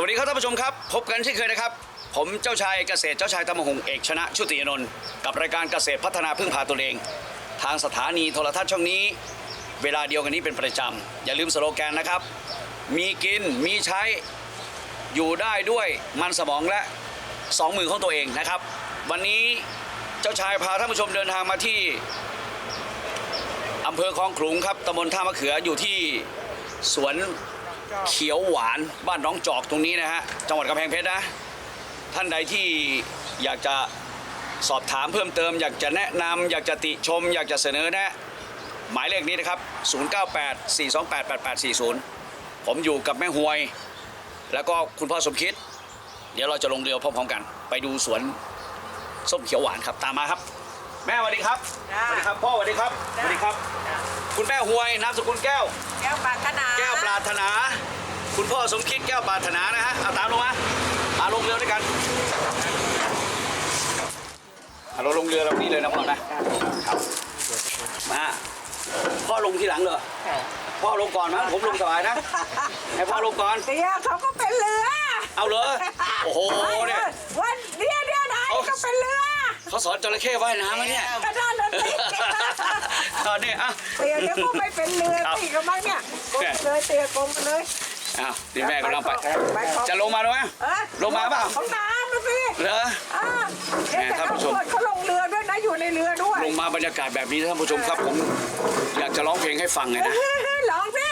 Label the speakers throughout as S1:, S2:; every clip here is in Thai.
S1: สวัสดีครับท่านผู้ชมครับ พบกันเช่นเคยนะครับ ผมเจ้าชายเกษตรเจ้าชายตมหงเอกชนะชุติยนนท์กับรายการเกษตรพัฒนาพึ่งพาตนเอง ทางสถานีโทรทัศน์ช่องนี้ เวลาเดียวกันนี้เป็นประจำ อย่าลืมสโลแกนนะครับ มีกินมีใช้อยู่ได้ด้วยมันสมองและสองมือของตัวเองนะครับ วันนี้เจ้าชายพาท่านผู้ชมเดินทางมาที่อำเภอคลองขลุงครับตำบลท่ามะเขืออยู่ที่สวน เขียวหวานบ้านน้องจอกตรงนี้นะฮะจังหวัดกำแพงเพชรนะ ท่านใดที่อยากจะสอบถามเพิ่มเติม อยากจะแนะนำอยากจะติชม อยากจะเสนอแนะ หมายเลขนี้นะครับ 0984288840 ผมอยู่กับแม่หวย แล้วก็คุณพ่อสมคิด เดี๋ยวเราจะลงเรือพร้อมๆกัน ไปดูสวนส้มเขียวหวานครับตามมาครับ แม่สวัสดีครับ
S2: จ้า
S1: สวัสดีครับพ่อสวัสดีครับสวัสดีครับ คุณแม่หวยนามสกุลแก้ว
S2: แก้วปรารถนา
S1: แก้วปรารถนา คุณพ่อสมคิดแก้วปรารถนานะฮะเอาตามลงมามาลงเรือด้วยกันเอาเราลงเรือลำนี้เลยนะพ่อนะครับมาพ่อลงทีหลังเหรอพ่อลงก่อนมั้งผมลงสบายนะให้พ่อลงก่อน
S2: เดี๋ยวเขาก็เป็นเรือ
S1: เอาเลยโอ้โหเนี่ย
S2: วันเดียวเดียวไหน
S1: เอา
S2: ก็เป็นเรือ
S1: เขาสอนจระเข้ว่ายน้ำไหมเนี่ย
S2: กระดานนั้นสิ
S1: ตอนนี้อะ
S2: เตียเดี๋ยวก็ไม่เป็นเรือ
S1: ครับ
S2: ตีกันบ้างเนี่ยกลมเลยเตียกลมไปเลย
S1: อ้าวดีแม่กำลังไป
S2: ไปขอ
S1: จะลงมาด้วยไหม
S2: เอ้ย
S1: ลงมาเปล่า
S2: ของน้ำนะสิ
S1: เหรอ
S2: อ่าเดี๋ยว
S1: แหม่
S2: แต่
S1: ท่าน
S2: เขา
S1: ผู้ชม
S2: เขาลงเรือด้วยนะอยู่ในเรือด้วย
S1: ลงมาบรรยากาศแบบนี้ท่านผู้ชมครับผมอยากจะร้องเพลงให้ฟังเลยนะ
S2: ลองสิ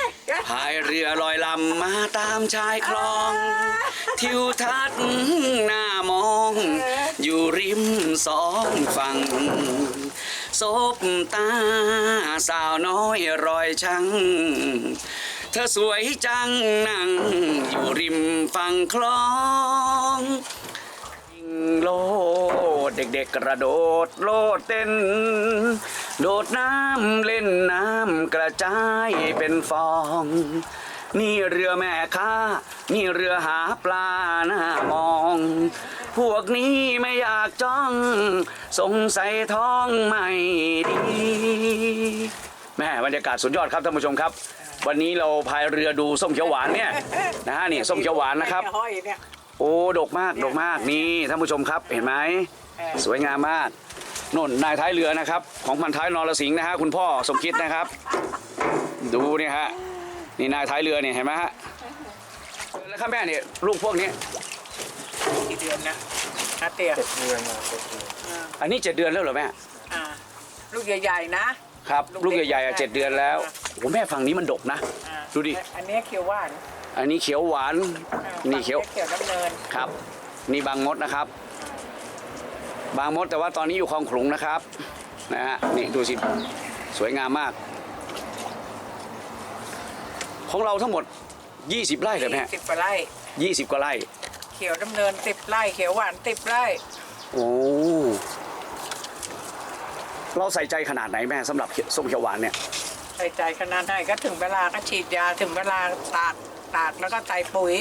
S1: พายเรือลอยลำมาตามชายคลอง ทิวทัศน์หน้ามอง อยู่ริมสองฝั่ง ซบตาสาวน้อยรอยชังเธอสวยจังนั่งอยู่ริมฝั่งคลองยิงโลดเด็กๆกระโดดโลดเต้น โดดน้ำเล่นน้ำกระจายเป็นฟองนี่เรือแม่ค้า นี่เรือหาปลาหน้ามอง พวกนี้ไม่อยากจ้อง สงสัยท้องไม่ดีแม่บรรยากาศสุดยอดครับท่านผู้ชมครับ วันนี้เราพายเรือดูส้มเขียวหวานเนี่ยนะฮะนี่ส้มเขียวหวานนะครับ
S2: ห้อยเนี่ย
S1: โอ้ดกมากดกมากนี่ท่านผู้ชมครับ เห็นไหม
S2: เออ
S1: สวยงามมากน่นนายท้ายเรือนะครับ ของพันท้ายนรสิงห์นะฮะคุณพ่อสมคิดนะครับ ดูเนี่ยฮะนี่นายท้ายเรือเนี่ยเห็นไหมฮะแล้วข้าแม่เนี่ยลูกพวกนี้
S2: กี่เดือนนะนะเตีย
S1: อันนี้เจ็ดเดือนแล้วเหรอแม่
S2: อ่าลูกใหญ่ๆนะ ครับ
S1: ลูกใหญ่ๆอะเจ็ดเดือนแล้วโอ้แม่ฝั่งนี้มันดกนะ
S2: อ่า
S1: ดูดิ
S2: อันนี้เขียวหวาน
S1: อันนี้เขียวหวาน
S2: อ่า
S1: นี่เขียว
S2: ฝั่งเขียวน้ำเนิน
S1: ครับ นี่บางมดนะครับ บางมดแต่ว่าตอนนี้อยู่คลองขลุงนะครับ นะฮะ นี่ดูสิ สวยงามมาก ของเราทั้งหมด 20 ไร่เลยแม่
S2: สิบกว่าไร่
S1: ยี่สิบกว่าไร่
S2: เขียวน้ำเนินสิบไร่เขียวหวานสิบไร่
S1: โอ้เราใส่ใจขนาดไหนแม่สำหรับส้มเขียวหวานเนี่ย
S2: ใส่ใจขนาดไหนก็ถึงเวลาก็ฉีดยาถึงเวลาตากตากแล้วก็ใส่ปุ๋ย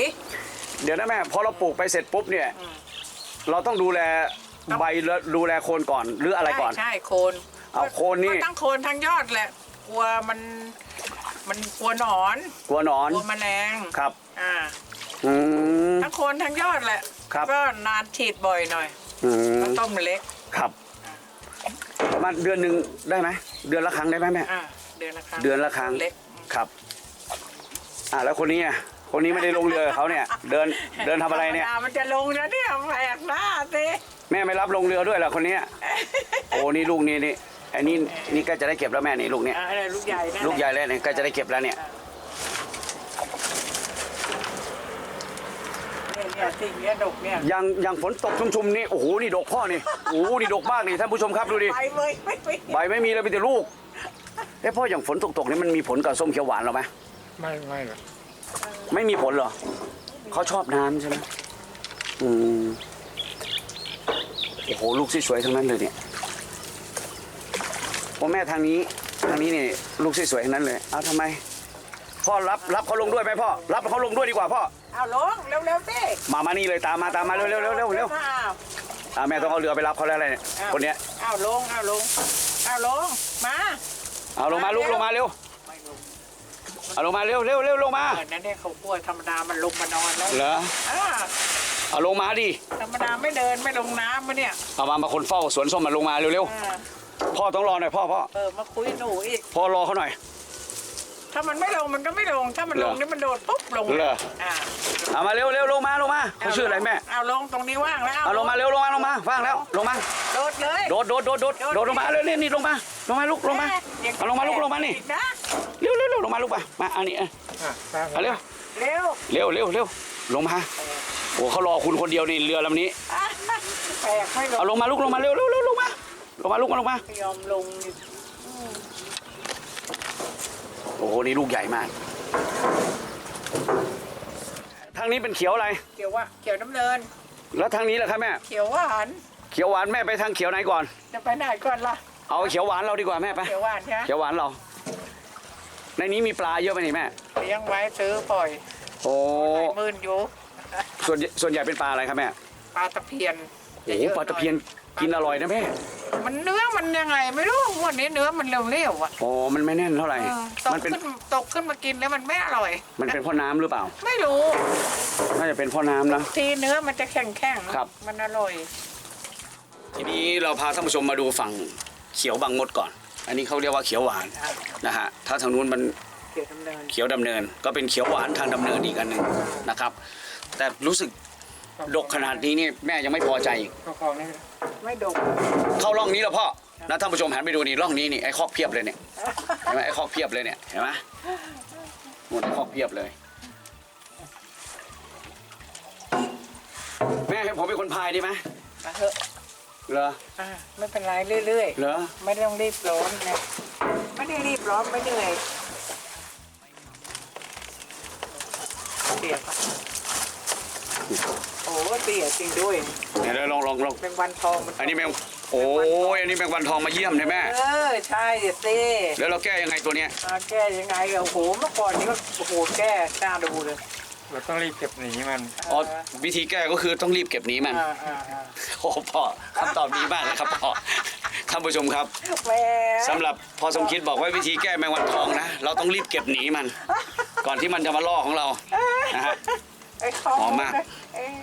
S1: เดี๋ยวนะแม่พอเราปลูกไปเสร็จปุ๊บเนี่ย
S2: อืม
S1: เราต้องดูแลใบและดูแลโคนก่อนหรืออะไรก่อน
S2: ใช่ใช่โคน
S1: เอาโคนนี่
S2: ก็ทั้งโคนทั้งยอดแหละกลัวมันมันกลัวหนอน
S1: กลัวหนอน
S2: กลัวแมลง
S1: ครับ
S2: อ่า
S1: อืม
S2: ทั้งโคนทั้งยอดแหละ
S1: ครับ
S2: ก็นานฉีดบ่อยหน่อย
S1: อืม
S2: ก็ต้มเล็ก
S1: ครับ ประมาณเดือนหนึ่งได้ไหมเดือนละครั้งได้ไหมแม่
S2: อ่าเดือนละครั้ง
S1: เดือนละครั้ง
S2: เล็ก
S1: ครับ อ่าแล้วคนนี้อะคนนี้ไม่ได้ลงเรือกับเขาเนี่ย เดินเดินทำอะไรเนี่ย
S2: ธมดามันจะลงแล้วเนี่ยแปลกหน้าสิ
S1: แม่ไม่รับลงเรือด้วยเหรอคนเนี้ยโอ้นี่ลูกนี่นี่ไอ้นี่นี่ก็จะได้เก็บแล้วแม่นี่ลูกเนี่ย
S2: อ่าอะไรลูกใหญ่นั่น
S1: ลูกใหญ่
S2: แะ
S1: แล้วเนี่ยก็จะได้เก็บแล้วเนี่ย
S2: เนี่ เนี่ยสิ่งเนี้ยดกเนี่ย
S1: ยังยังฝนตกชุ่มๆนี่โอ้โหนี่ดกพ่อนี่โอ้โหนี่ดกมากนี่ท่านผู้ชมครับดูดิ
S2: ไปเลยไม่ไป
S1: ใบไม่มีเลยมีแต่ลูกเอ้พ่ออย่างฝนตกๆนี่มันมีผลกับส้มเขียวหวานเราไหม
S3: ไม่ไม่หรอก
S1: ไม่มีผลเหรอเขาชอบน้ำใช่ไหมอืมโอ้โหลูกสวยๆทั้งนั้นเลยเนี่ยพ่อแม่ทางนี้ทางนี้นี่ลูกสวยๆทั้งนั้นเลยเอาทำไมพ่อรับรับเขาลงด้วยไหมพ่อรับเขาลงด้วยดีกว่าพ่อ
S2: เอาลงเร็วๆสิ
S1: มามานี่เลยตามมาตามมาเร็วเร็วเร็วเร็วเร็ว
S2: อ้าว
S1: อ่าแม่ต้องเอาเรือไปรับเขาแล้วอะไรเนี่ย
S2: อ้าว
S1: คนเนี้ย
S2: เอาลงเอาลงเอาลงมา
S1: เอาลงมาลูกลงมาเร็ว
S2: ไม่ลงมัน
S1: เอาลงมาเร็วเร็วเร็วลงมา
S2: เออนั่นเนี่ยเขากลัวธรรมดามันลงมานอนแล้ว
S1: เหรอ
S2: อ่า
S1: เอาลงมาดิ
S2: ธรรมดาไม่เดินไม่ลงน้ำมาเนี่ย
S1: เอามามาคนเฝ้าสวนส้มมาลงมาเร็วเร็ว
S2: อ่า
S1: พ่อต้องรอหน่อยพ่อพ่อ
S2: เออมาคุยหนูอีก
S1: พ่อรอเขาหน่อย
S2: ถ้ามันไม่ลงมันก็ไม่ลง ถ้ามันลง
S1: เหรอ
S2: นี่มันโดดปุ๊บลง
S1: เหรอ
S2: อ่า
S1: เอามาเร็วเร็วลงมาลงมาเขาชื่ออะไรแม่
S2: เอาลงตรงนี้ว่างแล้ว
S1: เอาลงมาเร็วลงมาลงมาว่างแล้วลงมา
S2: โดดเลย
S1: โดดโดดโดดโดดโดดลงมาเร็วนี่นี่ลงมาลงมาลูกลงมา
S2: อย่
S1: เอาลงมาลูกลงมานี่
S2: อีกนะ
S1: เร็วเร็วเร็วลงมาลูกไปมาอันนี้เออเอาเร็ว
S2: เร็ว
S1: เร็วเร็วเร็วลงมาโอ้เขารอคุณคนเดียวนี่เรือลำนี้
S2: อะแปลกไม่ลง
S1: เอาลงมาลูกลงมาเร็วเร็วเร็วลงมาลงมาลูกมาลงมา
S2: ไม่ยอมลงอีก
S1: โอ้โห นี่ลูกใหญ่มาก ทางนี้เป็นเขียวอะไร
S2: เขียวว่าเขียวน้ำเนิน
S1: แล้วทางนี้ล่ะครับแม่
S2: เขียวหวาน
S1: เขียวหวานแม่ไปทางเขียวไหนก่อน
S2: จะไปไหนก่อนล่ะ
S1: เอาเขียวหวานเราดีกว่าแม่ไป
S2: เขียวหวานใช่ไหม
S1: เขียวหวานเรา ในนี้มีปลาเยอะไหมนี่แม่
S2: เลี้ยงไว้ซื้อปล่อย
S1: โอ้
S2: หลายหมื่นอยู่
S1: ส่วนส่วนใหญ่เป็นปลาอะไรครับแม่
S2: ปลาตะเพียน
S1: โอ้โหปลาตะเพียนกินอร่อยนะแม่
S2: มันเนื้อมันยังไง ไม่รู้วันนี้เนื้อมันเร็วๆอะ
S1: โอ้มันไม่แน่นเท่าไหร่
S2: เออต
S1: มั
S2: ก
S1: นเป็น
S2: ขึ้นตกขึ้นมากินแล้วมันไม่อร่อย
S1: มันเป็นเพ่อน้ำหรือเปล่า
S2: ไม่รู้
S1: น่าจะเป็นเพ่อน้ำนะ
S2: ทีเนื้อมันจะแข็งๆ
S1: ครับ
S2: มันอร่อย
S1: ทีนี้เราพาท่านผู้ชมมาดูฝั่งเขียวบางมดก่อน อันนี้เขาเรียกว่าเขียวหวานนะฮะ ถ้าทางนู้นมัน
S2: เขียวดำเนิน
S1: เขียวดำเนิน ก็เป็นเขียวหวานทางดำเนินอีกอันหนึ่งนะครับ แต่รู้สึก ดกขนาดนี้นี่แม่ยังไม่พอใจอีก
S2: ไม่ดก
S1: เข้าร่องนี้แล้วพ่อนะท่านผู้ชมหันไปดูนี่ร่องนี้นี่ไอ้คอกเพียบเลยเนี่ยเห็นไหมไอ้คอกเพียบเลยเนี่ยเห็นไหมหมดไอ้คอกเพียบเลย แม่ให้ผมเป็นคนพายดีไหม
S2: มาเถอะ
S1: เหรอ
S2: อะไม่เป็นไรเรื่อย
S1: เหรอ
S2: ๆ ไม่ต้องรีบร้อนนะไม่ได้รีบร้อนไม่เหนื่อยเสียบอะ โอ้เสียจริงด้วย
S1: เดี๋ยวลองลองลอง
S2: เป็นวันทองมัน
S1: อันนี้แมงโอ้ยอันนี้แมงวันทองมาเยี่ยมใช่ไหม
S2: เออใช่เดี๋ยวสิ
S1: แล้วเราแก้ยังไงตัวเนี้ย
S2: มาแก้ยังไงอะโอ้โหเมื่อก่อนนี้ก็โอ้โหแก้หน้าดูเลย
S3: เราต้องรีบเก็บหนีมัน
S1: อ๋อวิธีแก้ก็คือต้องรีบเก็บหนีมัน
S2: อ่าอ่าอ่า
S1: โอ้พ่อคำตอบดีมากเลยครับพ่อท่านผู้ชมครับ
S2: แหม
S1: สำหรับพอสมคิดบอกว่าวิธีแก้แมงวันทองนะ เราต้องรีบเก็บหนีมัน ก่อนที่มันจะมาล่อของเรานะฮะ
S2: ไอ้ของ
S1: หอมมาก
S2: เอ้ย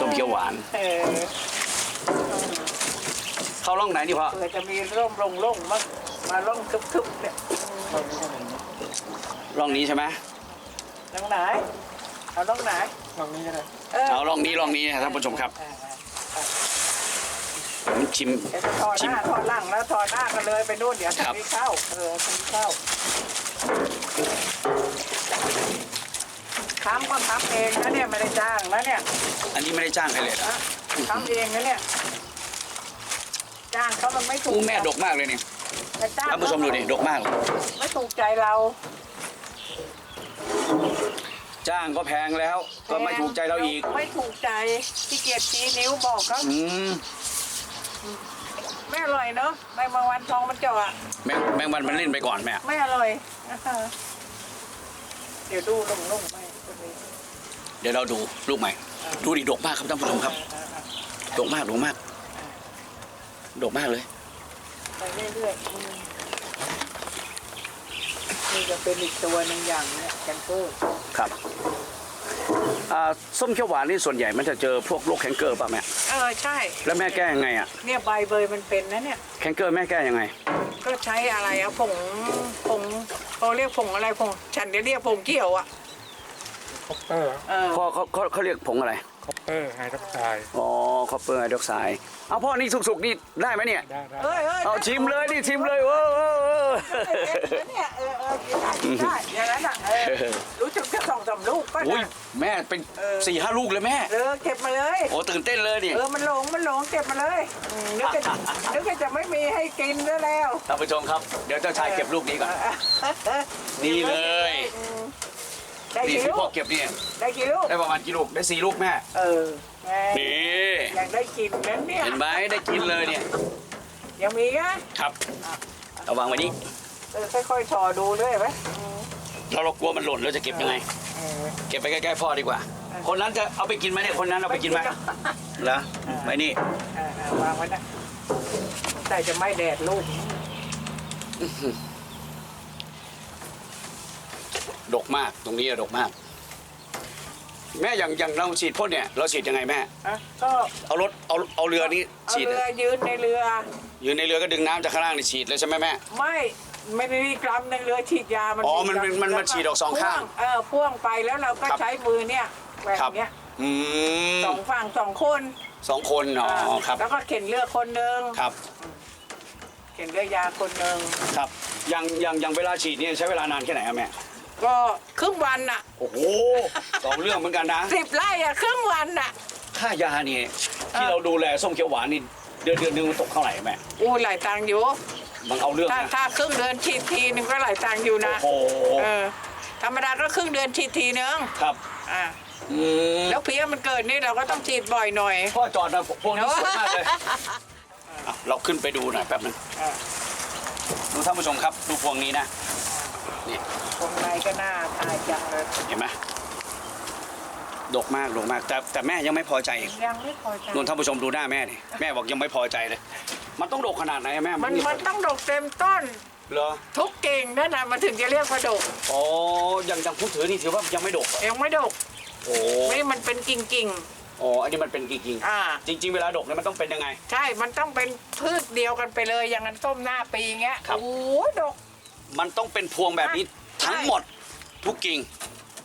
S1: ส้มเขียวหวาน
S2: เออ
S1: เข้าร่องไหนนี่พ่อ
S2: เผื่อจะมีร่มลงล่งมั้งมาล่องคึบๆเนี่ย
S1: ร่องนี้ใช่ไหม
S2: ตรงไหนเอาตรงไหน
S3: ตรงนี้ก็ได้
S2: เออ
S1: เอาร่องนี้ร่องนี้นะท่านผู้ชมครับ
S2: อ่าอ่า
S1: ผมชิม
S2: เดี๋ยวจะถอดหน้าถอดหลังแล้วถอดหน้ากันเลยไปนู่นเดี๋ยว
S1: ครั
S2: ทา
S1: บ
S2: งนี้เข้าเออทางนี้เข้า ทำก็ทำเองนะเนี่ยไม่ได้จ้างนะเนี่ย
S1: อันนี้ไม่ได้จ้างใครเลยนะ
S2: นะทำเองนะเนี่ย จ้างเขามันไม่ถู
S1: อู้
S2: ก
S1: แม่ดกมากเลยนี่
S2: แต่จ้าง
S1: ท่านผู้ชมดูดิดกมากเลย
S2: ไม่ถูกใจเรา
S1: จ้างก็แพงแล้ว ก็ไม่ถูกใจเราอีก
S2: ไม่ถูกใจที่เกียจชี้นิ้วบอกเขา
S1: อืม
S2: ไม่อร่อยเนาะไม่บางวันทองมันเจาะอะ
S1: แมงแมงวันมันเล่นไปก่อนแม่
S2: ไม่อร่อยนะคะเดี๋ยวดูลงลงไม่คนนี้
S1: เดี๋ยวเราดูลูกใหม่ ดูดิดกมากครับท่านผู้ชมครับ ดกมากดกมาก ดกมากเลย
S2: ไปเรื่อยๆอืมนี่จะเป็นอีกตัวหนึ่งอย่างเนี่ยแคนเกอร์
S1: ครับอ่าส้มเขียวหวานนี่ส่วนใหญ่มันจะเจอพวกโรคแคนเกอร์ป่ะแม่
S2: เออใช่
S1: แล้วแม่แก้ยังไงอะ
S2: เนี่ยใบเบยมันเป็นนะเนี่ย
S1: แคนเกอร์แม่แก้ยังไง
S2: ก็ใช้อะไรอะผงผงเขาเรียกผงอะไรผงฉันจะเรียกผงเกี่ยวอะ
S3: คอปเปอร์
S2: เออ
S1: พ่อเขาเขาเขาเรียกผงอะไร
S3: คอปเปอร์ไฮดรอกไซด์
S1: อ๋อคอปเปอร์ไฮดรอกไซด์เอาพ่อนี่สุกๆนี่ได้ไหมเนี่ย
S3: ได้ได้
S2: เอ้ยเอ้ย
S1: เอาชิมเลยนี่ชิมเลยเออเออเออ
S2: เนี่ยเออเออกินได้กินได้อย่างนั้นอะเออรู้จักจะสองสามลูกก็
S1: อุ้ย
S2: นะ
S1: แม่เป็น
S2: เออ
S1: สี่ห้าลูกเลยแม่
S2: เออเก็บมาเลย
S1: โอ้ตื่นเต้นเลยนี่
S2: เออมันหลงมันหลงเก็บมาเลยอืมนึกจะนึกว่าจะไม่มีให้กินแล้วแล้ว
S1: ท่านผู้ชมครับ เดี๋ยวเจ้าชายเก็บลูกนี้ก่อน นี่เลย
S2: อืม ได้
S1: นี่
S2: กี่
S1: ที่
S2: ลู
S1: พ่อก เก็บเนี่ย
S2: ได้กี่ลูก
S1: ได้ประมาณกี่ลูกได้สี่ลูกแม่
S2: เออแหม
S1: นี่
S2: อยากได้กินนั้นเนี่ย
S1: เห็นไหมได้กินเลยเนี่ย
S2: ยังมีกะ
S1: ครับเอาวางไว้นี้
S2: เออค่อยๆถอดูด้วยไหมอืม
S1: เราเรากลัวมันหล่นเราจะเก็บยังไง
S2: เออ
S1: เก็บไปใกล้ๆพ่อดีกว่า คนนั้นจะเอาไปกินไหมเนี่ยคนนั้นเอาไปกินไหมเหรอไว้นี่
S2: เออเออวางไว้นะแต่จะไม่แดดลูก
S1: ดกมากตรงนี้อะดกมาก แม่อย่างอย่างเราฉีดพ่นเนี่ยเราฉีดยังไงแม่
S2: อะก็
S1: เอารถเอาเอาเรือนี้
S2: เอา
S1: ฉีด
S2: เรือยืนในเรือ
S1: อยู่ในเรือก็ดึงน้ำจากข้างล่างนี่ฉีดเลยใช่ไหมแม่
S2: ไม่ไม่ได้มีกรัมในเรือฉีดยา มัน
S1: อ๋อมันมันมัน
S2: แล้ว
S1: มันฉีดออกสองข้าง
S2: พ่วเออพ่วงไปแล้วเราก็
S1: ครับ
S2: ใช้มือเนี่ยแบบ
S1: ครับ
S2: เนี้ย
S1: อืม
S2: สองฝั่งสองคน
S1: สองคนอ๋อครับ
S2: แล้วก็เข็นเรือคนหนึ่ง
S1: ครับ
S2: เข็นเรือยาคนหนึ่ง
S1: ครับอย่างอย่างอย่างเวลาฉีดเนี่ยใช้เวลานานแค่ไหนครับแม่
S2: ก็ครึ่งวันน่ะ
S1: โอ้โหสองเรื่องเหมือนกันนะ
S2: สิบไร่อะครึ่งวันน่ะ
S1: ค่ายาเนี่ยที่เราดูแลส้มเขียวหวานนี่เดือนเดือนหนึงมันตกเท่าไหร่แม่
S2: อู้หลายตังค์อยู่
S1: มันเอาเรื่อง
S2: ถ้า
S1: นะ
S2: ถ้าครึ่งเดือนฉีดทีนึงก็หลายตังค์อยู่นะ
S1: โอ้โห
S2: เออธรรมดาก็ครึ่งเดือนฉีดทีนึง
S1: ครับ
S2: อ่า
S1: อืม
S2: แล้วเพี้ยมันเกิดนี่เราก็ต้องฉีดบ่อยหน่อย
S1: พ่อจอดนะพวกนี้สวยมากเลยอะเราขึ้นไปดูหน่อยแป๊บนึง
S2: อ่า
S1: ดูท่านผู้ชมครับ ดูพวงนี้นะ นี่
S2: ตรงในก็น่าตายจังเลย
S1: เห็นไหมดกมากดกมากแต่แต่แม่ยังไม่พอใจอีก
S2: ยังไม่พอใจ
S1: ดูท่านผู้ชมดูหน้าแม่ดิแม่บอกยังไม่พอใจเลย มันต้องดกขนาดไหนอะแม่
S2: มันมันต้องดกเต็มต้น
S1: เหรอ
S2: ทุกกิ่งนั่นนะมันถึงจะเรียกว่าดก
S1: อ๋อยังยังพูดถือนี่ถือว่ายังไม่ดกเหรอ
S2: ยังไม่ดก
S1: โอ้
S2: ไม่มันเป็นกิ่งกิ่ง
S1: อ๋ออันนี้มันเป็นจริง
S2: ๆอ่า
S1: ๆจริง ๆ เวลาดกเนี่ยมันต้องเป็นยังไง
S2: ใช่มันต้องเป็นพืชเดียวกันไปเลยอย่างนั้นต้มหน้าปีเงี้ย
S1: ครับ
S2: โอ้โหดก
S1: มันต้องเป็นพวงแบบนี้
S2: ใช่
S1: ทั้งหมดทุกกิ่ง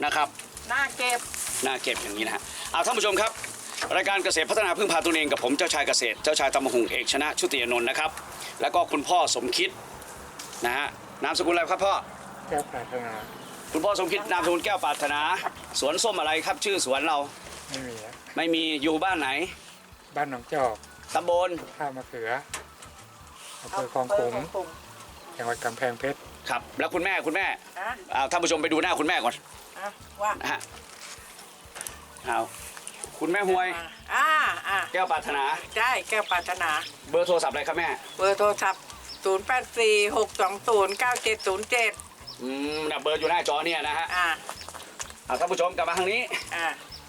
S1: นะครับ
S2: หน้าเก็บ
S1: น่าเก็บอย่างนี้นะฮะเอาท่านผู้ชมครับ รายการเกษตรพัฒนาพึ่งพาตนเองกับผมเจ้าชายเกษตรเจ้าชายตำมหงเอกชนะชุติยานนท์นะครับ แล้วก็คุณพ่อสมคิดนะฮะนามสกุลอะไรครับพ่อ
S3: แก้วปรารถนา
S1: คุณพ่อสมคิดนามสกุลแก้วปรารถนา สวนส้มอะไรครับชื่อสวนเรา
S3: ไม่มีอะ
S1: ไม่มีอยู่บ้านไหน
S3: บ้านหนองจอก
S1: ตำบล
S3: ท่ามะเขืออำเภอคลองขลุมจังหวัดกำแพงเพชร
S1: ครับ แล้วคุณแม่คุณแม่
S2: นะ
S1: เอาท่านผู้ชมไปดูหน้าคุณแม่ก่อน
S2: อะว่า
S1: นะฮะเอาคุณแม่หวย
S2: อ่าอ่า
S1: แก้วปรารถนา
S2: ใช่แก้วปรารถนา
S1: เบอร์โทรศัพท์อะไรครับแม่
S2: เบอร์โทรศัพท์0 8 4 6 2 0 9 7 0 7
S1: อืมนะเบอร์อยู่หน้าจอเนี่ยนะฮะ
S2: อ่า
S1: เอาท่านผู้ชมกลับมาทางนี้
S2: อ่า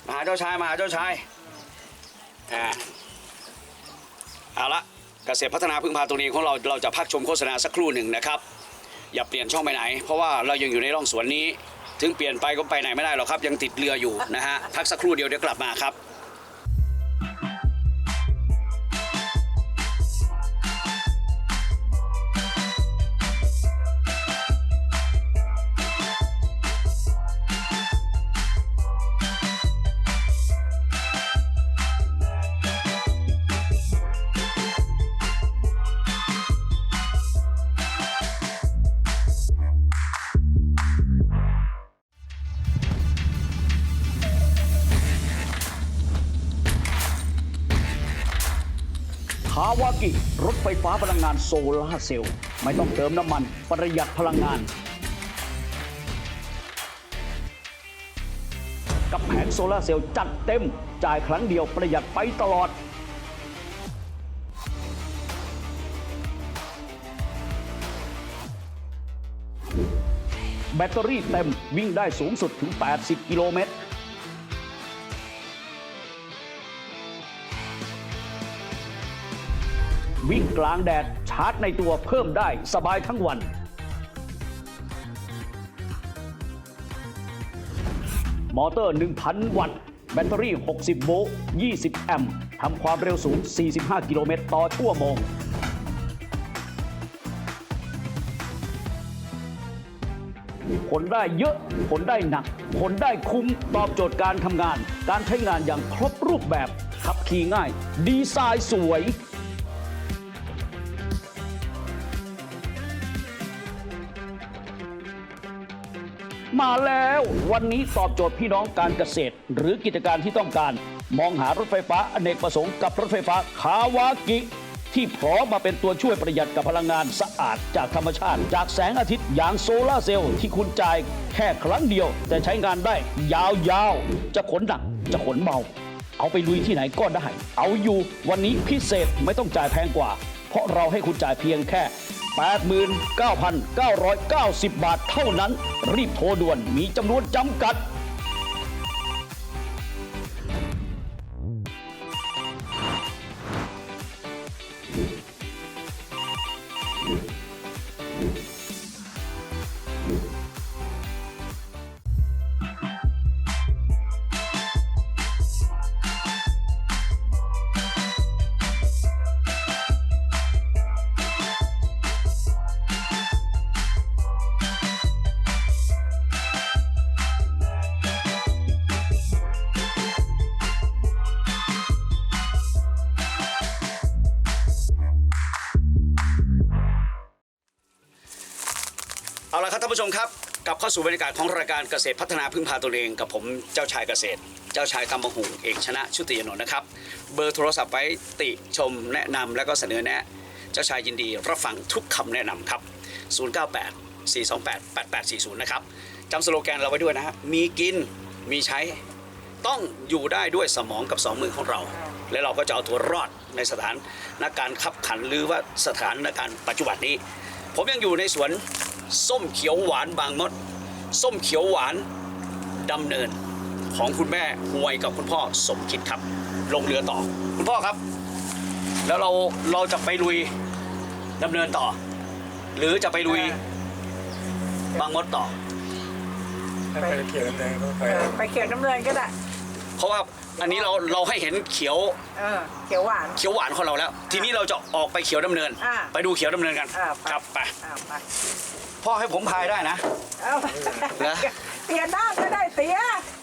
S1: มาหาเจ้าชายมาหาเจ้าชายอ่าเอาละเกษตรพัฒนาพึ่งพาตัวเองของเราเราจะพักชมโฆษณาสักครู่หนึ่งนะครับ อย่าเปลี่ยนช่องไปไหน เพราะว่าเรายังอยู่ในร่องสวนนี้ ถึงเปลี่ยนไปก็ไปไหนไม่ได้หรอกครับ ยังติดเรืออยู่นะฮะพักสักครู่เดียวเดี๋ยวกลับมาครับา
S4: วากิ รถไฟฟ้าพลังงานโซลาเซลล์ไม่ต้องเติมน้ำมันประหยัดพลังงาน กับแผงโซลาเซลล์จัดเต็ม จ่ายครั้งเดียวประหยัดไปตลอด แบตเตอรี่เต็มวิ่งได้สูงสุดถึง 80 กิโลเมตร วิ่งกลางแดดชาร์จในตัวเพิ่มได้สบายทั้งวัน มอเตอร์ 1,000 วัตต์ แบตเตอรี่ 60 โวลต์ 20 แอมป์ทำความเร็วสูง 45 กิโลเมตรต่อชั่วโมงผลได้เยอะผลได้หนักผลได้คุ้มตอบโจทย์การทำงาน การใช้งานอย่างครบรูปแบบ ขับขี่ง่าย ดีไซน์สวย มาแล้ว วันนี้ตอบโจทย์พี่น้องการเกษตร หรือกิจการที่ต้องการ มองหารถไฟฟ้าอเนกประสงค์กับรถไฟฟ้าคาวากิ ที่พร้อมมาเป็นตัวช่วยประหยัดกับพลังงานสะอาดจากธรรมชาติ จากแสงอาทิตย์อย่างโซลาเซลล์ที่คุณจ่ายแค่ครั้งเดียว แต่ใช้งานได้ยาวๆ จะขนหนักจะขนเบาเอาไปลุยที่ไหนก็ได้ เอาอยู่วันนี้พิเศษไม่ต้องจ่ายแพงกว่า เพราะเราให้คุณจ่ายเพียงแค่ 89,990 บาทเท่านั้น รีบโทรด่วนมีจำนวนจำกัด
S1: ละ ผู้ชมครับกลับเข้าสู่บรรยากาศของรายการเกษตรพัฒนาพึ่งพาตัวเองกับผมเจ้าชายเกษตร เจ้าชายตำบะหุงเอกชนะชุติยนนท์นะครับ เบอร์โทรศัพท์ไว้ติชมแนะนำและก็เสนอแนะ เจ้าชายยินดีรับฟังทุกคำแนะนำครับ 098 428 8840 นะครับจำสโลแกนเราไว้ด้วยนะฮะมีกินมีใช้ต้องอยู่ได้ด้วยสมองกับสองมือของเรา และเราก็จะเอาตัวรอดในสถานนการณ์ขับขันหรือว่าสถานการณ์ปัจจุบันนี้ ผมยังอยู่ในสวน ส้มเขียวหวานบางมด ส้มเขียวหวานดำเนิน ของคุณแม่หวยกับคุณพ่อสมคิดครับ ลงเรือต่อ คุณพ่อครับ แล้วเราเราจะไปลุยดำเนินต่อ หรือจะไปลุยบางมดต่อ
S3: ถ้าไปเขียนแดงก็ไป
S2: เออไปเขียวน้ำเงินก็ได้
S1: เพราะว่า อันนี้เราเราให้เห็นเขียว
S2: เออเขียวหวาน
S1: เขียวหวานของเราแล้ว ทีนี้เราจะออกไปเขียวดำเนิน
S2: อ่า
S1: ไปดูเขียวดำเนินกัน
S2: อ่า
S1: ครับไป
S2: อ้าวไป
S1: พ่อให้ผมพายได้นะ
S2: เอา
S1: เหรอ
S2: เตียนั่งก็ได้เตีย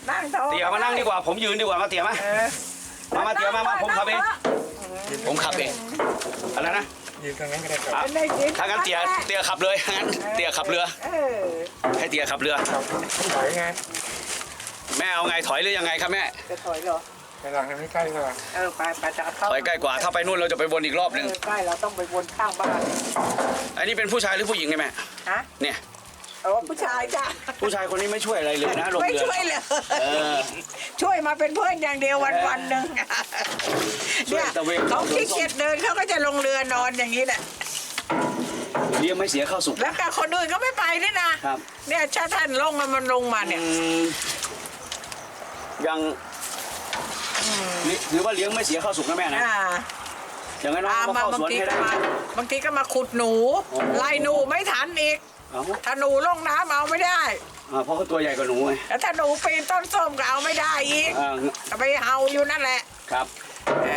S2: นั่งโต
S1: เตี๋ยมานั่งดีกว่าผมยืนดีกว่ามาเตี๋ยมา
S2: เออ
S1: มามาเตี๋ยมามาผมขับเอง
S2: นั่
S1: ผมขับเองอะไรนะ
S3: ยืนตรงนั้นก็ได้ครับ
S1: อะ
S2: เป็นได้จริง
S1: ถ้างั้นเตี๋ยเตี๋ยขับเลยถ้างั้นเตี๋ยขับเรือ
S2: เออ
S1: ให้เตี๋ยขับเรือ
S3: ครับถอยไง
S1: แม่เอาไงถอยหรือยังไงครับแม่
S2: จะถอยเหรอ
S3: ไปหลังทางนี้ใกล้กว่า
S2: เออไปไปจะเข้า
S1: ถอยใกล้กว่าถ้าไปนู่นเราจะไปวนอีกรอบหนึ่ง
S2: เออใกล้เราต้องไปวนข้างบ้าน
S1: อันนี้เป็นผู้ชายหรือผู้หญิงไงแม่
S2: ฮะ
S1: เนี่ย
S2: เออผู้ชายจ้ะ
S1: ผู้ชายคนนี้ไม่ช่วยอะไรเลยนะลง
S2: ไม่
S1: เรือ
S2: ช่วยเลย
S1: เออ
S2: ช่วยมาเป็นเพื่อนอย่างเดียววันวันๆหนึ่ง
S1: ช่วย
S2: เนี่ย
S1: ตะเวน
S2: เขาขี้เกียจเดินเขาก็จะลงเรือนอนอย่างนี้แหละ
S1: เลี้ยงไม่เสียข้าวสุก
S2: แล้วกับคนอื่นก็ไม่ไปนี่นะครับ เนี่ยถ้าท่านลงมามันลงมาเนี่ย
S1: อืม ยังนี่ถือว่าเลี้ยงไม่เสียข้าวสุกนะแม่นะ
S2: อ่า
S1: อย่างนั้นน้อง
S2: ตาม
S1: ก็
S2: มา
S1: เข้า
S2: บา
S1: ส
S2: ง
S1: วน
S2: ที
S1: ให้
S2: ก็
S1: ได้
S2: มาบางทีก็มาขุดหนู
S1: อ๋อ
S2: ไล่หนูไม่ทันอีก
S1: เอา
S2: ถ้าหนูลงน้ำเอาไม่ได้
S1: อ่าเพราะเขาตัวใหญ่กว่าหนูไง
S2: แล้วถ้าหนูปีนต้นส้มก็เอาไม่ได้อีก
S1: อ่า
S2: ก็ไปเฮาอยู่นั่นแหละ
S1: ครับ
S2: เอ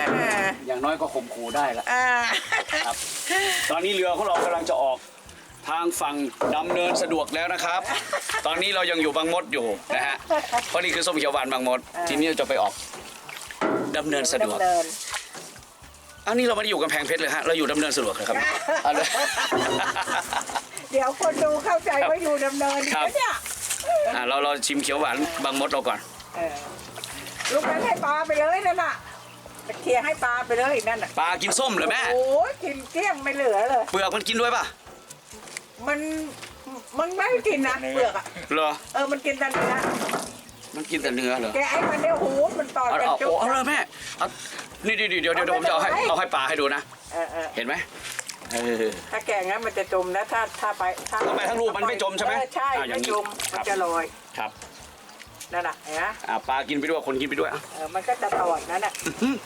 S2: อ
S1: อย่างน้อยก็ข่มขู่ได้ละ
S2: อ่า
S1: ครับ ตอนนี้เรือของเรากำลังจะออก ทางฝั่งดำเนินสะดวกแล้วนะครับ ตอนนี้เรายังอยู่บางมดอยู่นะฮะเพราะนี่คือส้มเขียวหวานบางมด ทีนี้เราจะไปออกดำเนินสะดวก
S2: ดำเนิน
S1: อันนี้เราไม่ได้อยู่กำแพงเพชรเลยฮะ เราอยู่ดำเนินสะดวกเลยครับเอาเลย
S2: เดี๋ยวคนดูเข้าใจว่าอยู่ดำเนิน
S1: ครับ
S2: เนี่ย
S1: อะเราเราชิมเขียวหวานบางมดเราก่อน
S2: เออลูกนั้นให้ปลาไปเลยนั่นน่ะตะเคลียร์ให้ปลาไปเลยนั่นน่ะ
S1: ปลากินส้มเหรอแม่
S2: โอ้ยกินเกลี้ยงไม่เหลือเลย
S1: เปลือกมันกินด้วยป่ะ
S2: มันมันไม่กินนะเปลือกอะ
S1: เหรอ
S2: เออมันกินแต่เนื้อ
S1: มันกินแต่เนื้อเหรอ
S2: แกไอ้มันเนี่ยหูมันตอด
S1: เอา
S2: กัน
S1: เอา
S2: จุ
S1: โอ้
S2: ก
S1: เอาเลยแม่เอานี่เดี๋ยวเดี๋ยวเดี๋ยวเดี๋ยวผมจะเอาให้เอาให้ปลาให้ดูนะ
S2: เออเออ
S1: เห็นไหมเออ
S2: ถ้าแกงั้นมันจะจมนะถ้าถ้าไปถ้า
S1: ทำไมทั้งลูกมันไม่จมใช่ไหม
S2: เออใช่
S1: อ่าอย่าง
S2: ไม่
S1: นี้
S2: จม
S1: ครั
S2: มัน
S1: บ
S2: จะลอย
S1: ครับ
S2: นั่นน่ะเห็นไหม
S1: อ่าปลากินไปด้วยคนกินไปด้วยอะ
S2: เออมันก็จะตอดนั่นน่ะอืม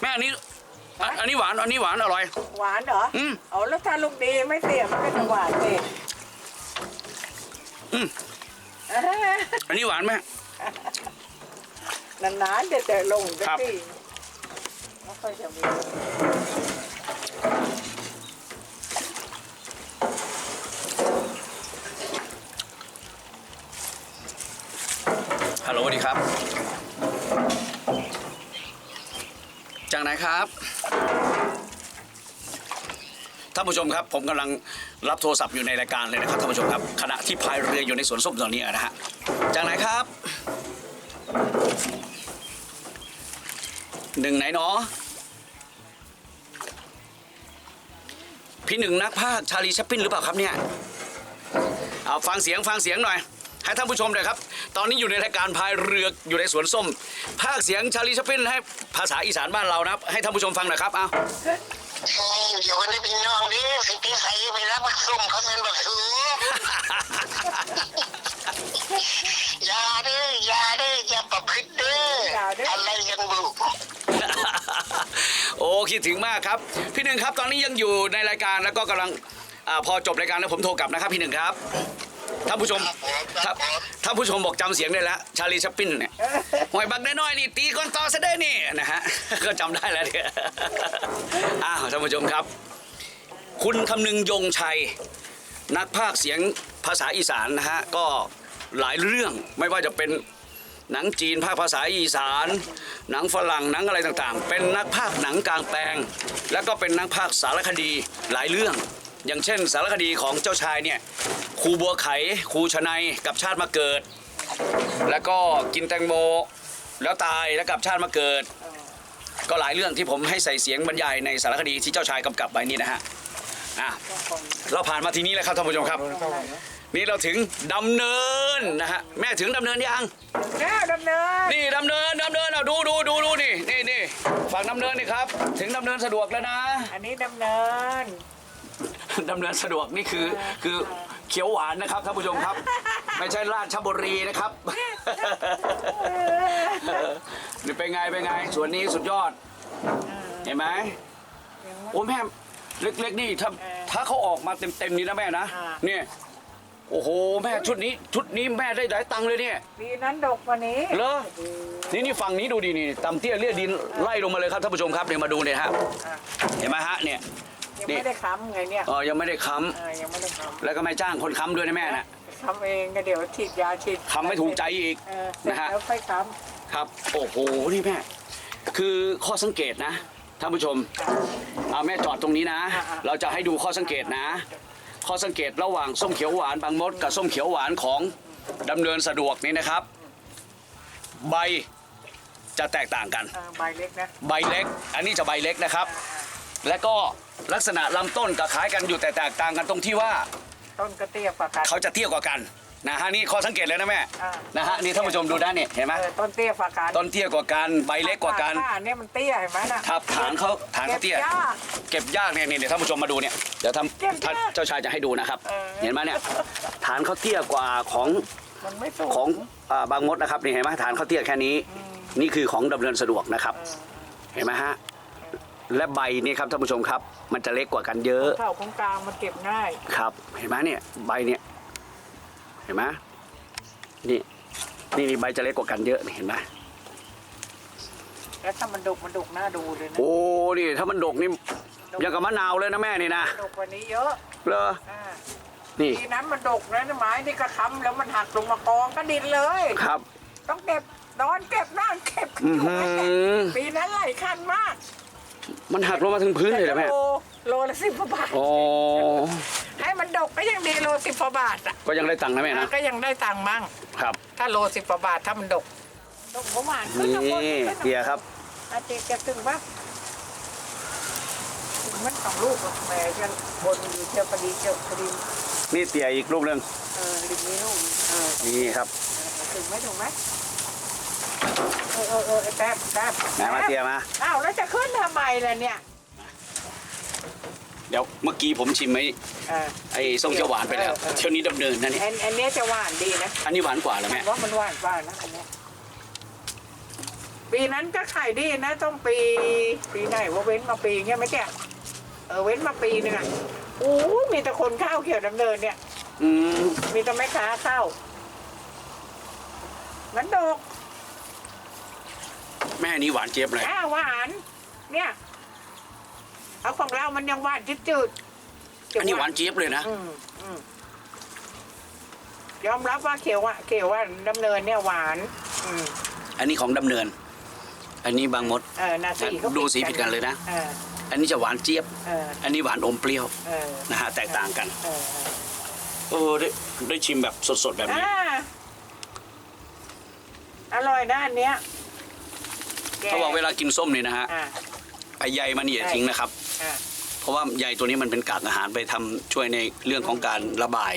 S1: แม่อันนี้ อันอันนี้หวาน อันนี้หวานอร่อย
S2: หวานเหรอ
S1: อืม
S2: เอาแล้วถ้าลูกดีไม่เสียมันก็จะหวานสิ
S1: อืม อันนี้หวานไหม
S2: นานๆจะเจอลงสัก
S1: ครับ
S2: ทีไม่ค่อยจะมี
S1: ฮัลโหลสวัสดีครับ จากไหนครับ ท่านผู้ชมครับ ผมกำลังรับโทรศัพท์อยู่ในรายการเลยนะครับท่านผู้ชมครับขณะที่พายเรืออยู่ในสวนส้มตอนนี้นะฮะจากไหนครับหนึ่งไหนเนาะพี่หนึ่งนักภาคชาลีแชปปินหรือเปล่าครับเนี่ยเอาฟังเสียงฟังเสียงหน่อย ให้ท่านผู้ชมเลยครับ ตอนนี้อยู่ในรายการพายเรืออยู่ในสวนส้ม ภาคเสียงชาลีแชปปินให้ภาษาอีสานบ้านเรานะครับ ให้ท่านผู้ชมฟังหน่อยครับเอา
S5: เดี๋ยววันนี้พี่น้องดิสิพี่ใส่ไปรับบักส้มเขาเป็นบักสูอย่าเด้ออย่าเด้ออย่าประพฤติเด้ออะไรกันบุ
S1: โอ้คิดถึงมากครับ พี่หนึ่งครับตอนนี้ยังอยู่ในรายการแล้วก็กำลังอาพอจบรายการแล้วผมโทรกลับนะครับพี่หนึ่งครับ ท่านผู้ชมถ้าท่านผู้ชมบอกจำเสียงได้แล้วชาลีชัปปินเนี่ยหอยบักน้อยๆนี่ตีก้นต่อซะได้นี่นะฮะ ก็จำได้แล้วเนี่ยอ้าวท่านผู้ชมครับ คุณคำนึงยงชัย นักพากย์เสียงภาษาอีสานนะฮะ ก็หลายเรื่องไม่ว่าจะเป็นหนังจีนภาคภาษาอีสาน หนังฝรั่งหนังอะไรต่างๆ เป็นนักภาคหนังกลางแปลง แล้วก็เป็นนักภาคสารคดีหลายเรื่อง อย่างเช่น สารคดีของเจ้าชายเนี่ยครูบัวไขครูชนัยกับชาติมาเกิด แล้วก็กินแตงโม แล้วตายแล้วกลับชาติมาเกิด ก็หลายเรื่องที่ผมให้ใส่เสียงบรรยายในสารคดีที่เจ้าชายกำกับไว้นี่นะฮะอะเราผ่านมาทีนี้แล้วครับท่านผู้ชมครับ นี่เราถึงดำเนินนะฮะแม่ถึงดำเนินยัง
S2: แล้วดำเนิน
S1: นี่ดำเนินดำเนินเอาดูดูดูดูนี่นี่นี่ฝั่งดำเนินนี่ครับ ถึงดำเนินสะดวกแล้วนะ
S2: อันนี้ดำเนิน
S1: ดำเนินสะดวกนี่คือคือเขียวหวานนะครับท่านผู้ชมครับ ไม่ใช่ราชบุรีนะครับ นี่เป็นไงเป็นไงส่วนนี้สุดยอด เห็นไหมโอ้แม่เล็กๆนี่ถ้าถ้าเขาออกมาเต็มๆนี่นะแม่นะ
S2: อ่า
S1: เนี่ยโอ้โหแม่ชุดนี้ชุดนี้แม่ได้หลายตังค์เลยเนี่ย
S2: ปีนั้นดกกว่านี้
S1: เหรอนี่นี่ฝั่งนี้ดูดินี่ตำเตี้ยเลี่ยดินไล่ลงมาเลยครับท่านผู้ชมครับเนี่ยมาดูเนี่ยฮะ
S2: อะ
S1: เห็นไหมฮะเนี่ย
S2: ยัง
S1: นี่
S2: ไม่ได้ค้ำไงเนี่ย
S1: เออยังไม่ได้ค้
S2: เออยังไม่ได้ค้ำ
S1: แล้วก็ไม่จ้างคนค้ำด้วยนะแม่นะำ
S2: ค้ำเองก็เดี๋ยวฉีดยาฉีด
S1: ค้ำไม่ถูกใจอีก
S2: เออเสร็จ
S1: นะฮะ
S2: แล้วค่อยค้
S1: ครับ โอ้โห นี่แม่ คือข้อสังเกตนะ ท่านผู้ชมเอาแม่จอดตรงนี้นะเราจะให้ดูข้อสังเกตนะ ข้อสังเกตระหว่างส้มเขียวหวานบางมดกับส้มเขียวหวานของดำเนินสะดวกนี่นะครับ ใบจะแตกต่างกันำ
S2: เออใบเล็กนะ
S1: ใบเล็ก อันนี้จะใบเล็กนะครับ และก็ลักษณะลำต้นก็คล้ายกันอยู่แต่แตกต่างกันตรงที่ว่า
S2: ต้นกระเตี้ยกว่ากัน
S1: เขาจะเตี้ยกว่ากันนะฮะนี่ข้อสังเกตเลยนะแม่
S2: อ่า
S1: นะฮะนี่ท่านผู้ชมดูด้านนี่เห็นไหม
S2: เออต้นเตี้ยกว่ากัน
S1: ต้นเตี้ยกว่ากันใบเล็กกว่ากัน
S2: ข้างเนี่ยมันเตี้ยเห็นไหมน่ะ
S1: ครับฐานเขาฐานเขาเตี้ย
S2: ก็บก
S1: เก็บยากเนี่ยนี่เดี๋ยวท่านผู้ชมมาดูเนี่ยเดี๋ยวท
S2: เก็บำ
S1: ท่าน
S2: ยาก
S1: เจ้าชายจะให้ดูนะครับ
S2: เออ
S1: เห็นไหมเนี่ยฐานเขาเตี้ยกว่าของ
S2: มันไม่สูง
S1: ของอ่าบางมดนะครับนี่เห็นไหมฐานเขาเตี้ยแค่นี้ นี่คือของดำเนินสะดวกนะครับ เห็นไหมฮะ และใบนี่ครับท่านผู้ชมครับ มันจะเล็กกว่ากันเยอะ
S2: เท่าของกลางมันเก็บง่าย
S1: ครับ เห็นไหมเนี่ยใบเนี่ยเห็นไหมนี่นี่นี่ใบจะเล็กกว่ากันเยอะนี่เห็นไหม
S2: แล้วถ้ามันดกมันดกน่าดูเลยนะ
S1: โอ้นี่ถ้ามันดกนี่ยังกับมะนาวเลยนะแม่นี่นะ
S2: ดกกว่านี้เยอะ
S1: เลอ
S2: อ่า
S1: นี่
S2: ทีนั้นมันดกนะไม้นี่ก็ค้ำแล้วมันหักลงมากองก็ดินเลย
S1: ครับ
S2: ต้องเก็บนอนเก็บนั่งเก็บ
S1: อื้อ
S2: อยู่
S1: หื
S2: นั่นแหละ
S1: อ
S2: ปีนั้นไหลคันมาก
S1: มันหักลงมาถึงพื้นเลยเหรอแม่
S2: โลโลละสิบกว่าบาท
S1: อ๋อ
S2: ให้มันดกก็ยังดีโลสิบกว่าบาทอะ
S1: ก็ยังได้ตังค์นะแม่นะ
S2: ก็ยังได้ตังค์มั่ง
S1: ครับ
S2: ถ้าโลสิบกว่าบาทถ้ามันดกดกประมาณขึ้น
S1: นี่
S2: ข้างบนขึ้นข้างบน
S1: เตียครับ
S2: อาเจจะถึงปะถึงมันสองลูกอะแหม่ยังบนอยู่เชียวพอดีเชียวพอดี
S1: นี่เตียอีกลูกหนึ่ง
S2: เออริมนี้ลูกเออ
S1: นี่ครับ
S2: ถึงไหมถึงไหม เออเออเออไอ้แป๊บแป๊บ
S1: ไหนมาเตียมา
S2: อ้าวแล้วจะขึ้นทำไมล่ะเนี่ย
S1: เดี๋ยวเมื่อกี้ผมชิมไอ้
S2: เออ
S1: ไอ้ส้มเขียวหวานไปแล้ว
S2: เออเออ
S1: เที่ยวนี้ดำเนินนะเนี่ย
S2: อันอันเนี้ยจะหวานดีนะ
S1: อันนี้หวานกว่าเหรอแม่
S2: ว่ามันหวานกว่านะอันเนี้ยปีนั้นก็ขายดีนะต้องปี ปีไหนว่าเว้นมาปีเงี้ยไม่แก่เออเว้นมาปีนึงอะโอ้ยมีแต่คนข้าวเขียวดำเนินเนี่ย
S1: อืม
S2: มีแต่แม่ค้าเข้า มันดก
S1: แม่นี่หวานเจี๊ยบเลย
S2: อ้าหวาน เนี่ยเอาของเรามันยังหวานจืดๆ
S1: อันนี้หวานเจี๊ยบเลยนะ
S2: อืมอืมยอมรับว่าเขียวอะเขียวว่าดำเนินเนี่ยหวานอืม
S1: อันนี้ของดำเนิน อันนี้บางมด
S2: เออนาสีเขา
S1: ดูสีผิดกันเลยนะ
S2: เออ
S1: อันนี้จะหวานเจี๊ยบ
S2: เออ
S1: อันนี้หวานอมเปรี้ยว
S2: เออ
S1: นะฮะแตกต่างกัน
S2: เออ
S1: โอ้ได้ได้ชิมแบบสดๆแบบนี้
S2: อ่าอร่อยนะอันเนี้ย แเขา
S1: บอกเวลากินส้มนี่นะฮะ
S2: อ่า
S1: ไอ้ใยมันนี่อย่าทิ้งนะครับ
S2: อ่า
S1: เพราะว่าใยตัวนี้มันเป็นกากอาหารไปทำช่วยในเรื่องของการระบาย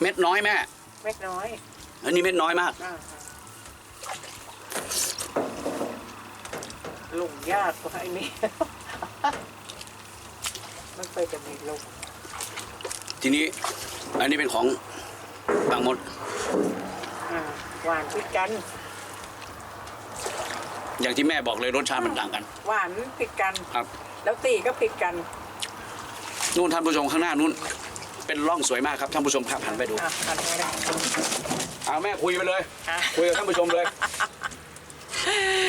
S1: เม็ดน้อยแม่
S2: เม็ดน้อย
S1: อันนี้เม็ดน้อยมาก
S2: อ่าลงยากกว่าไอ้นี่ มันเคยจะมีลง
S1: ทีนี้อันนี้เป็นของบางมด
S2: อ่าหวานพิดกัน
S1: อย่างที่แม่บอกเลยรสชาติมันต่างกัน
S2: หวานผิดกัน
S1: ครับ
S2: แล้วตีก็ผิดกัน
S1: นู่นท่านผู้ชมข้างหน้านู่น เป็นร่องสวยมากครับท่านผู้ชมครับหันไปดู
S2: อะอันนี้นะ
S1: เอาแม่คุยไปเลย
S2: อะ
S1: คุยกับท่านผู้ชมเลย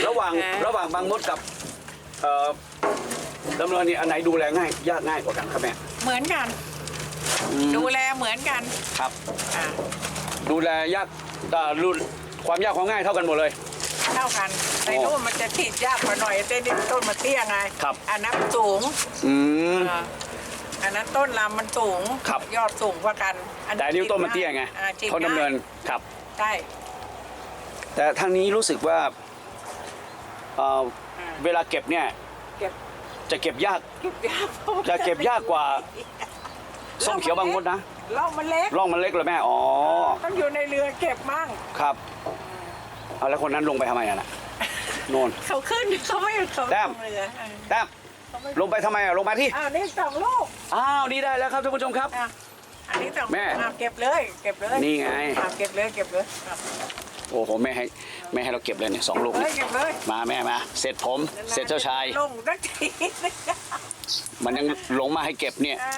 S1: ระหว่าง
S2: เออ
S1: ระหว่างบางมดกับเอ่อดำเนินนี่อันไหนดูแลง่าย ยากง่ายกว่ากันครับแม่
S2: เหมือนกัน
S1: อืม
S2: ดูแลเหมือนกัน
S1: ครับ
S2: อ่า
S1: ดูแลยากอ่ารุ่นความยากความง่ายเท่ากันหมดเลย
S2: เท่ากันในนู่นมันจะฉีดยากกว่าหน่อยแต่นี่ต้นมันเตี้ยไง
S1: ครับ
S2: อันนั้นสูง
S1: อืม
S2: เอออันนั้นต้นลำมันสูง
S1: ครับ
S2: ยอดสูงกว่ากัน
S1: แต่อันนิ้วต้นมันเตี้ยไง
S2: อ่ฉีด
S1: เขาดำเนิน
S2: ง่
S1: ครับา
S2: ยใช่
S1: แต่ทางนี้รู้สึกว่าเอ่อ
S2: อ่า
S1: เวลาเก็บเนี่ย
S2: เก็บ
S1: จะเก็บยาก
S2: เก็บยาก
S1: จะเก็บยากกว่าส้มเขียวบางมดนะ
S2: ร่องมันเล็ก
S1: ร่องมันเล็กเลยแม่ อ๋อ
S2: ต้องอยู่ในเรือเก็บมั่ง
S1: ครับ เอาแล้วคนนั้นลงไปทำไมอะน่ะโน่น
S2: เขาขึ้นเขาไม่เขา
S1: แต้ม
S2: ลงเรือเออ
S1: แต้มลงไปทำไมอะลงมาที่
S2: อ้าวนี่สองลูก
S1: อ้าว นี่ได้แล้วครับท่านผู้ชมครับ
S2: อะอันนี้สอง
S1: แม่
S2: อะเก็บเลย เก็บเลย
S1: นี่ไง
S2: อะเก็บเลยเก็บเลยอะ
S1: โอ้โหแม่ให้แม่ให้เราเก็บเลยเนี่ยสองลูก
S2: เล
S1: เนี่ยย
S2: เก็บเลย
S1: มาแม่มาเสร็จผม เสร็จเจ้าชาย
S2: ลงสักที
S1: มันยังหลงมาให้เก็บเนี่ย
S2: อ่า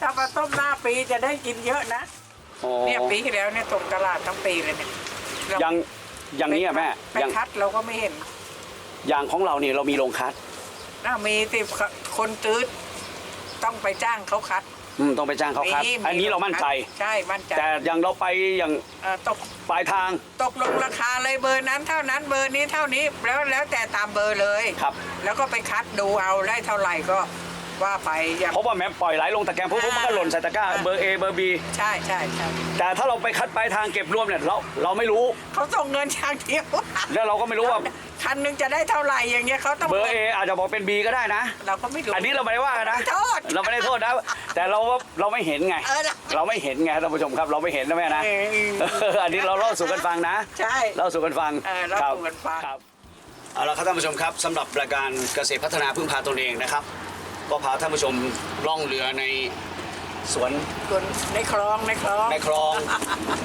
S2: ถ้ามาต้มหน้าปีจะได้กินเยอะนะ
S1: โอ้
S2: เนี่ยปีที่แล้วเนี่ยตกตลาดทั้งปีเลยเนี่ยเรา
S1: ยังยังเนี้ยแม่
S2: ไป
S1: ยัง
S2: คัดเราก็ไม่เห็น
S1: อย่างของเราเนี่ยเรามีโรงคัด
S2: น่ามีติคนตื้อต้องไปจ้างเขาคัด
S1: อืมต้องไปจ้างเขาคัด
S2: มี
S1: อันนี้เรามั่นใจ
S2: ใช่มั่นใจ
S1: แต่อย่างเราไปอย่าง
S2: เอ่อตก
S1: ปลายทาง
S2: ตกลงราคาเลยเบอร์นั้นเท่านั้นเบอร์นี้เท่านี้แล้วแล้วแต่ตามเบอร์เลย
S1: ครับ
S2: แล้วก็ไปคัดดูเอาได้เท่าไหร่ก็ ว่าไปอย่าง
S1: เพราะว่าแม้ปล่อยไหลลงตะแกรงปุ๊บมันก็หล่นใส่ตะกร้า
S2: อ่า
S1: เบอร์ A เบอร์ B
S2: ใช่ใช่ใช่
S1: แต่ถ้าเราไปคัดปลายทางเก็บรวมเนี่ยเราเราไม่รู้
S2: เขาส่งเงินอย่างเดียว
S1: แล้วเราก็ไม่รู้ว่า
S2: คันหนึงจะได้เท่าไหร่อย่างเงี้ยเขาต้อง
S1: เบอร์ A อาจจะบอกเป็น B ก็ได้นะ
S2: เราก็ไม่รู้
S1: อันนี้เราไม่ได้ว่ากันนะ
S2: โทษ
S1: เราไม่ได้โทษนะ แต่เราว่าเราไม่เห็นไง
S2: เออ
S1: เราไม่เห็นไงท่านผู้ชมครับ เราไม่เห็นนะแม่นะ
S2: เออ
S1: อันนี้เราเล่าสู่กันฟังนะ
S2: ใช่
S1: เล่าสู่กันฟัง
S2: เออเล่าสู่กันฟัง
S1: ครับ เอาละครับท่านผู้ชมครับสำหรับรายการเกษตรพัฒนาพึ่งพาตนเองนะครับ ก็พาท่านผู้ชมล่องเรือในสวน
S2: ส่วนในคลองในคลอง
S1: ในคลอง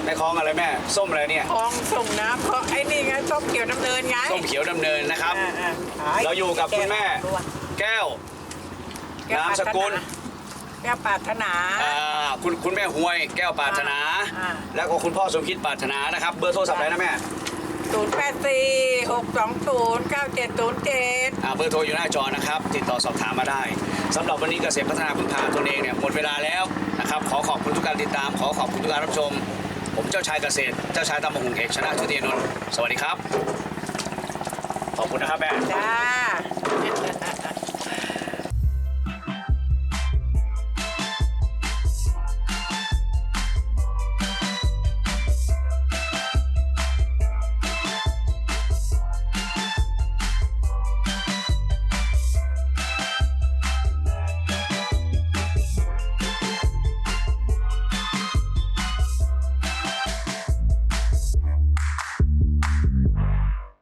S1: ในคลองอะไรแม่ ส้มอะไรเนี่ย
S2: คลองส่งน้ำเพราะไอ้นี่ไงส้มเขียวดำเนินไง
S1: ส้มเขียวดำเนินนะครับ
S2: อ่าอ่าขาย
S1: เราอยู่กับคุณแม่ แก้ว
S2: แก้วนา
S1: มสกุล
S2: แก้วปรารถนา
S1: อ่าคุณคุณแม่หวยแก้วปรารถนา
S2: อ่า
S1: แล้วก็คุณพ่อสมคิดปรารถนานะครับ เบอร์โทรศัพท์อะไรนะแม่
S2: ศูนย์แปดสี่หกสองศูนย์เก้าเจ็ดศูนย์เจ็ด
S1: อ่าเบอร์โทรอยู่หน้าจอนะครับ ติดต่อสอบถามมาได้สำหรับวันนี้เกษตรพัฒนาพึ่งพาตนเองเนี่ยหมดเวลาแล้วนะครับ ขอขอบคุณทุกการติดตาม ขอขอบคุณทุกการรับชม ผมเจ้าชายเกษตร เจ้าชายตำมงหงเอกชนะชุติยนนท์สวัสดีครับ ขอบคุณนะครับแม่
S2: จ้า